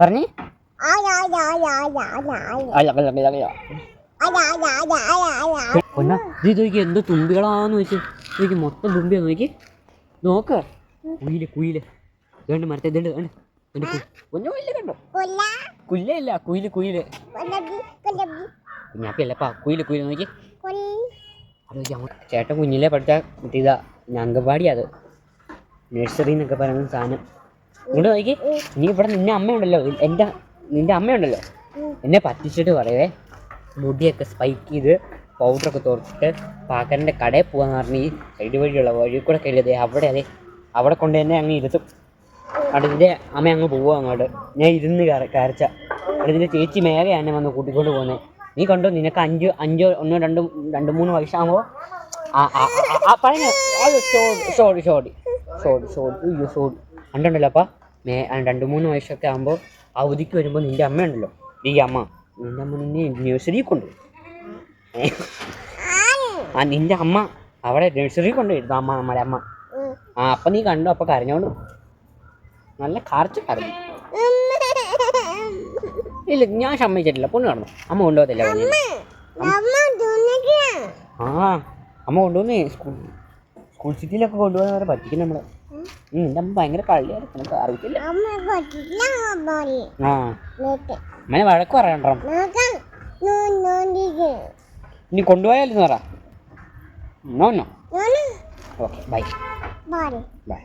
പറഞ്ഞേ? പൊന്ന ഇത് നോക്കി എന്തോ തുമ്പികളാന്ന് വെച്ച് നോക്കി മൊത്തം തുമ്പിയാ നോക്കി. നോക്ക. കുയിൽ കുയിൽ. ഇതുണ്ട് മരത്തെ ഇതുണ്ട് ഉണ്ട് കുഞ്ഞു കുയിൽ കണ്ടോ? കുല്ലയില്ല കുയിൽ കുയിൽ കുഞ്ഞാപ്പിയല്ലപ്പാ കുയിൽ കുയിൽ നോക്കി. ചേട്ടൻ കുഞ്ഞിലെ പഠിച്ച ഇതാ നഴ്സറിന്നൊക്കെ അത്. നഴ്സറി എന്നൊക്കെ പറയുന്ന സാധനം. ഇങ്ങോട്ട് നോക്കി നീ ഇവിടെ നിന്നെ അമ്മയുണ്ടല്ലോ എന്റെ നിന്റെ അമ്മയുണ്ടല്ലോ എന്നെ പറ്റിച്ചിട്ട് പറയവേ മുടിയൊക്കെ സ്പൈക്ക് ചെയ്ത് പൗഡറൊക്കെ തുറച്ചിട്ട് പാക്കറിന്റെ കടയിൽ പോകാന്ന് പറഞ്ഞ് ഈ സൈഡ് വഴിയുള്ള വഴി കൂടെ കയറിയത് അവിടെ അതെ അവിടെ കൊണ്ട് തന്നെ അങ്ങ് ഇരുത്തും അവിടെ ഇതിന്റെ അമ്മ അങ്ങ് പോവുക അങ്ങോട്ട് ഞാൻ ഇരുന്ന് കര കരച്ച അടുത്തിന്റെ ചേച്ചി മേഘ എന്നെ വന്ന് കൂട്ടിക്കൊണ്ട് പോകുന്നത് നീ കണ്ടോ നിനക്ക് അഞ്ച് അഞ്ചോ ഒന്നോ രണ്ടോ രണ്ട് മൂന്ന് വയസ്സാകുമ്പോൾ ആ ആ ആ, ആ sorry sorry sorry sorry sorry sorry കണ്ടുണ്ടല്ലോ അപ്പം മേ രണ്ട് മൂന്ന് വയസ്സൊക്കെ ആകുമ്പോൾ അവധിക്ക് വരുമ്പോൾ നിന്റെ അമ്മയുണ്ടല്ലോ ഈ അമ്മ. നിന്റെ അമ്മ നിന്നെ നഴ്സറി കൊണ്ടുപോയി ആ നിന്റെ അമ്മ അവിടെ നഴ്സറി കൊണ്ടുപോയിരുന്നു അമ്മ നമ്മുടെ അമ്മ. ആ അപ്പം നീ കണ്ടു? അപ്പം കരഞ്ഞോണ്ട് നല്ല കറച്ച് കരഞ്ഞു. ഇല്ല ഞാൻ സമ്മതിച്ചിട്ടില്ല. പൊണ്ണു കടന്നു. അമ്മ കൊണ്ടുപോകത്തില്ല ആ അമ്മ കൊണ്ടുവന്നേ സ്കൂൾ സ്കൂൾ സിറ്റിയിലൊക്കെ കൊണ്ടുപോകാൻ പറ്റിക്കും നമ്മളെ. നിന്റെ അമ്മ ഭയങ്കര പള്ളിയായിരിക്കും ആ. അമ്മനെ വഴക്ക് പറയണ്ടോ? ഇനി കൊണ്ടുപോയാലെന്ന് പറ. No no. നോന് okay bye. By.